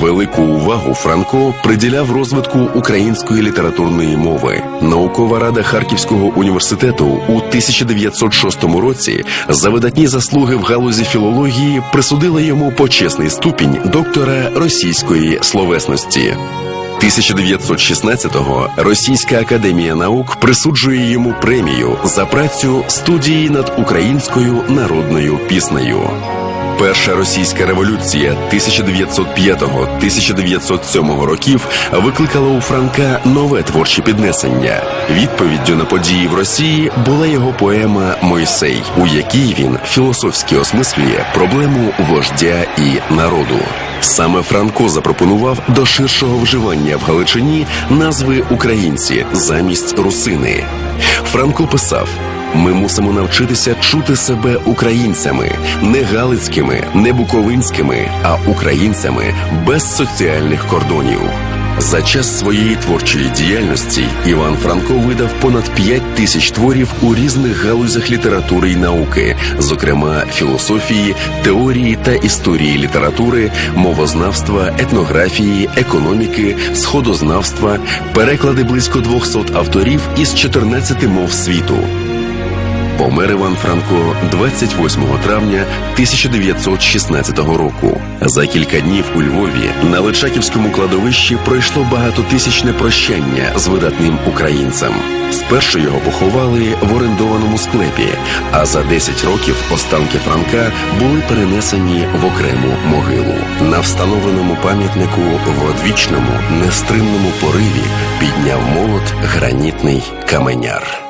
Велику увагу Франко приділяв розвитку української літературної мови. Наукова рада Харківського університету у 1906 році за видатні заслуги в галузі філології присудила йому почесний ступінь доктора російської словесності. 1916-го Російська академія наук присуджує йому премію за працю студії над українською народною піснею. Перша російська революція 1905-1907 років викликала у Франка нове творче піднесення. Відповіддю на події в Росії була його поема Мойсей, у якій він філософськи осмислює проблему вождя і народу. Саме Франко запропонував до ширшого вживання в Галичині назви українці замість русини. Франко писав. Ми мусимо навчитися чути себе українцями, не галицькими, не буковинськими, а українцями без соціальних кордонів. За час своєї творчої діяльності Іван Франко видав понад 5 тисяч творів у різних галузях літератури й науки, зокрема філософії, теорії та історії літератури, мовознавства, етнографії, економіки, сходознавства, переклади близько 200 авторів із 14 мов світу. Помер Іван Франко 28 травня 1916 року. За кілька днів у Львові на Личаківському кладовищі пройшло багатотисячне прощання з видатним українцем. Спершу його поховали в орендованому склепі, а за 10 років останки Франка були перенесені в окрему могилу. На встановленому пам'ятнику в одвічному нестримному пориві підняв молот гранітний каменяр.